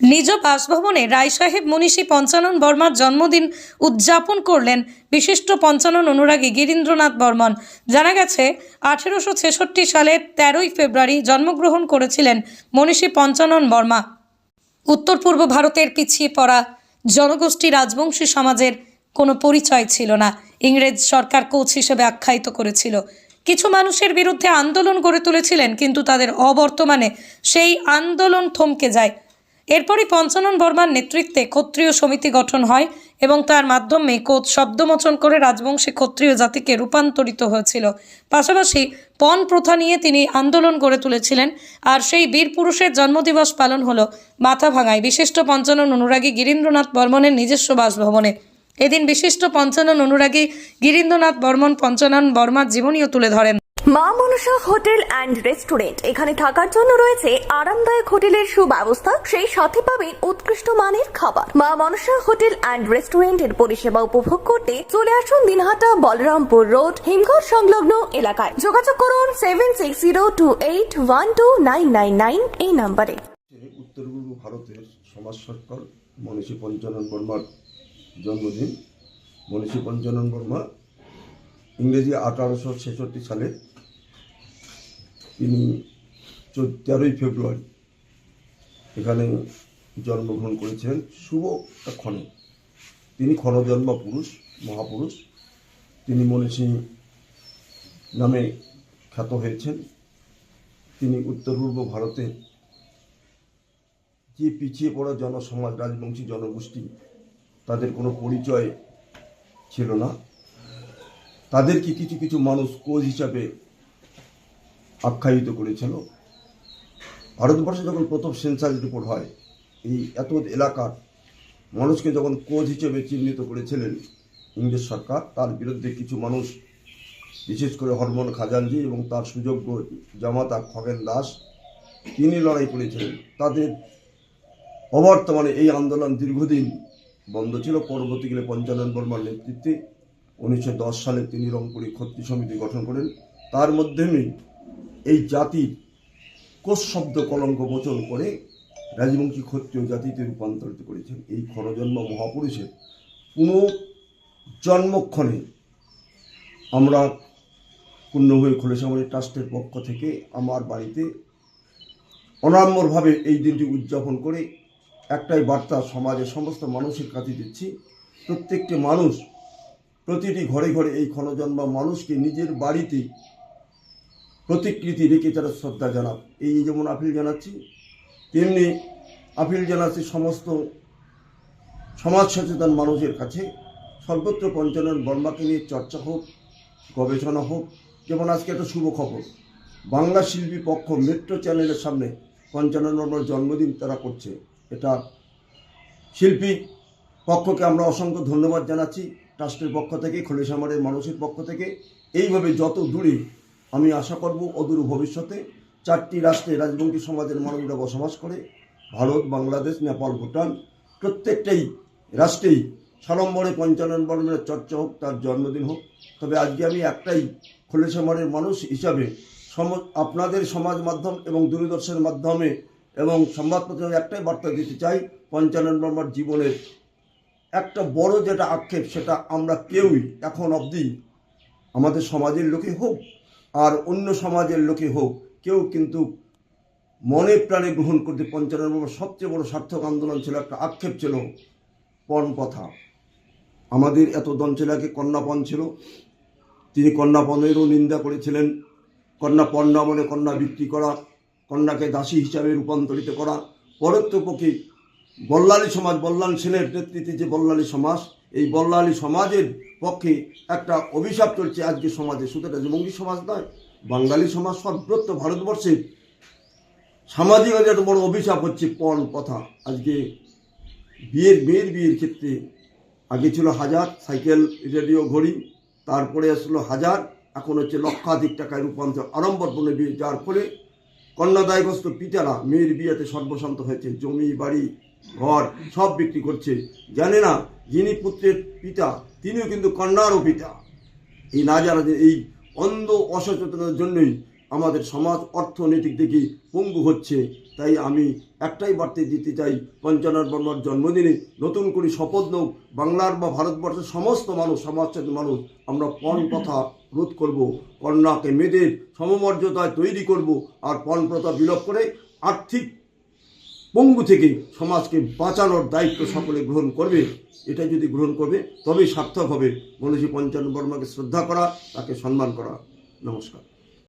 নিজ বাসভবনে রায় সাহেব মনীষী পঞ্চানন বর্মার জন্মদিন উদযাপন করলেন বিশিষ্ট পঞ্চানন অনুরাগী গিরীন্দ্রনাথ বর্মন। জানা গেছে, আঠেরোশো ছেষট্টি সালের তেরোই ফেব্রুয়ারি জন্মগ্রহণ করেছিলেন মনীষী পঞ্চানন বর্মা। উত্তর পূর্ব ভারতের পিছিয়ে পড়া জনগোষ্ঠী রাজবংশী সমাজের কোনো পরিচয় ছিল না। ইংরেজ সরকার কোচ হিসেবে আখ্যায়িত করেছিল। কিছু মানুষের বিরুদ্ধে আন্দোলন গড়ে তুলেছিলেন, কিন্তু তাদের অবর্তমানে সেই আন্দোলন থমকে যায়। এরপরই পঞ্চানন বর্মার নেতৃত্বে ক্ষত্রিয় সমিতি গঠন হয় এবং তার মাধ্যমে কোচ শব্দমোচন করে রাজবংশী ক্ষত্রিয় জাতিকে রূপান্তরিত হয়েছিল। পাশাপাশি পণ প্রথা নিয়ে তিনি আন্দোলন গড়ে তুলেছিলেন আর সেই বীর পুরুষের জন্মদিবস পালন হলো মাথাভাঙায়। বিশিষ্ট পঞ্চানন অনুরাগী গিরীন্দ্রনাথ বর্মনের নিজস্ব বাসভবনে। এদিন বিশিষ্ট পঞ্চানন অনুরাগী গিরীন্দ্রনাথ বর্মন পঞ্চানন বর্মার জীবনীও তুলে ধরেন। মা মনসা হোটেল অ্যান্ড রেস্টুরেন্ট। এখানে থাকার জন্য রয়েছে আরামদায়ক হোটেলের সুব্যবস্থা, সেই সাথে পাবেন উৎকৃষ্ট মানের খাবার। মা মনসা হোটেল অ্যান্ড রেস্টুরেন্টের পরিষেবা উপভোগ করতে চলে আসুন দিনহাটা বলরামপুর রোড, হিমঘর সংলগ্ন এলাকায়। যোগাযোগ করুন seven six zero two eight one two nine nine nine এই নাম্বারে। উত্তর পূর্ব ভারতের সমাজ সরকার, মনীষী পঞ্চানন বর্মার জন্মদিন। মনীষী পঞ্চানন বর্মা ইংরেজি আঠারোশো ছেষট্টি সালে তিনি তেরোই ফেব্রুয়ারি এখানে জন্মগ্রহণ করেছেন শুভ একটা ক্ষণে। তিনি ক্ষণজন্ম পুরুষ, মহাপুরুষ। তিনি মনীষী নামে খ্যাত হয়েছেন। তিনি উত্তর পূর্ব ভারতের যে পিছিয়ে পড়া জনসমাজ, রাজবংশী জনগোষ্ঠী, তাদের কোনো পরিচয় ছিল না। তাদেরকে কিছু কিছু মানুষ কোচ হিসাবে আখ্যায়িত করেছিল। ভারতবর্ষে যখন প্রথম সেন্সাস রিপোর্ট হয়, এই এত এলাকার মানুষকে যখন কোচ হিসেবে চিহ্নিত করেছিলেন ইংরেজ সরকার, তার বিরুদ্ধে কিছু মানুষ, বিশেষ করে হরমোন খাজানজি এবং তার সুযোগ্য জামাতা খগেন দাস, তিনি লড়াই করেছিলেন। তাদের অবর্তমানে এই আন্দোলন দীর্ঘদিন বন্ধ ছিল। পরবর্তীকালে পঞ্চানন বর্মার নেতৃত্বে উনিশশো দশ সালে তিনি রংপুরি ক্ষত্রিয় সমিতি গঠন করেন। তার মাধ্যমে এই জাতির কোষ শব্দ কলঙ্ক মোচন করে রাজবংশী ক্ষত্রিয় জাতিতে রূপান্তরিত করেছেন। এই ক্ষণজন্ম মহাপুরুষের পুনঃ জন্মক্ষণে আমরা পূর্ণভূমি খোলেসামরি ট্রাস্টের পক্ষ থেকে আমার বাড়িতে অনাম্বরভাবে এই দিনটি উদযাপন করে একটাই বার্তা সমাজের সমস্ত মানুষের কাছে দিচ্ছি। প্রত্যেকটি মানুষ প্রতিটি ঘরে ঘরে এই ক্ষণজন্ম মানুষকে নিজের বাড়িতে প্রতিকৃতি রেখে তারা শ্রদ্ধা জানাব এই যেমন আপিল জানাচ্ছি, তেমনি আপিল জানাচ্ছি সমস্ত সমাজ সচেতন মানুষের কাছে। সর্বত্র পঞ্চানন বর্মাকে নিয়ে চর্চা হোক, গবেষণা হোক, যেমন আজকে একটা শুভ খবর। বাংলা শিল্পী পক্ষ মেট্রো চ্যানেলের সামনে পঞ্চানন বর্মার জন্মদিন তারা করছে। এটা শিল্পী পক্ষকে আমরা অসংখ্য ধন্যবাদ জানাচ্ছি, ট্রাস্টের পক্ষ থেকে খলিশামারের মানুষের পক্ষ থেকে। এইভাবে যত দূরে আমি আশা করব অদূর ভবিষ্যতে চারটি রাষ্ট্রে রাজবংশী সমাজের মানুষরা বসবাস করে ভারত, বাংলাদেশ, নেপাল, ভুটান প্রত্যেকটাই রাষ্ট্রেই সাড়ম্বরে পঞ্চানন বর্ণের চর্চা হোক, তার জন্মদিন হোক। তবে আজকে আমি একটাই খোলেসামারের মানুষ হিসাবে আপনাদের সমাজ মাধ্যম এবং দূরদর্শনের মাধ্যমে এবং সংবাদপত্রে একটাই বার্তা দিতে চাই, পঞ্চানন বর্মার জীবনের একটা বড় যেটা আক্ষেপ, সেটা আমরা কেউই এখন অবধি আমাদের সমাজের লোকে হোক আর অন্য সমাজের লোকে হোক, কেউ কিন্তু মনে প্রাণে গ্রহণ করতে পঞ্চানন বর্মার সবচেয়ে বড় সার্থক আন্দোলন ছিল একটা আক্ষেপ ছিল পণ প্রথা। আমাদের এত দঞ্চলাকে কন্যাপণ ছিল। তিনি কন্যাপণেরও নিন্দা করেছিলেন। কন্যা পণ্য আমলে কন্যা বিক্রি করা, কন্যাকে দাসী হিসাবে রূপান্তরিত করা। পরোক্ষপক্ষে বল্লালী সমাজ, বল্লাল সেনের নেতৃত্বে যে বল্লালী সমাজ এই বল্লালী সমাজের পক্ষে একটা অভিশাপ চলছে আজকে সমাজে। শুধু রাজবঙ্গী সমাজ নয়, বাঙালি সমাজ সর্বত্র ভারতবর্ষে সামাজিক একটা বড় অভিশাপ হচ্ছে পণ কথা আজকে বিয়ের মেয়ের বিয়ের ক্ষেত্রে আগে ছিল হাজার, সাইকেল, রেডিও, ঘড়ি, তারপরে আসলো হাজার, এখন হচ্ছে লক্ষাধিক টাকায় রূপান্তর, আড়ম্বরপূর্ণ বিয়ে, যার ফলে কন্যাদায়গ্রস্ত পিতারা মেয়ের বিয়েতে সর্বশান্ত হয়েছে, জমি, বাড়ি, ঘর সব বিক্রি করছে। জানে না যিনি পুত্রের পিতা, তিনিও কিন্তু কন্যারও পিতা। এই না জানা যে এই অন্ধ অসচেতনার জন্যই আমাদের সমাজ অর্থনৈতিক দিকে পঙ্গু হচ্ছে। তাই আমি একটাই বার্তা দিতে চাই, পঞ্চানন বর্মার জন্মদিনে নতুন করে শপথ নেও। বাংলার বা ভারতবর্ষের সমস্ত মানুষ সমাজের মানুষ, আমরা পণ প্রথা রোধ করব। কন্যাকে মেয়েদের সমমর্যাদায় তৈরি করব আর পণ প্রথা বিলোপ করে আর্থিক পঙ্গু থেকে সমাজকে বাঁচানোর দায়িত্ব সকলে গ্রহণ করবে। এটা যদি গ্রহণ করবে, তবেই সার্থক হবে। মনীষী পঞ্চানন বর্মাকে শ্রদ্ধা করা, তাকে সম্মান করা। নমস্কার।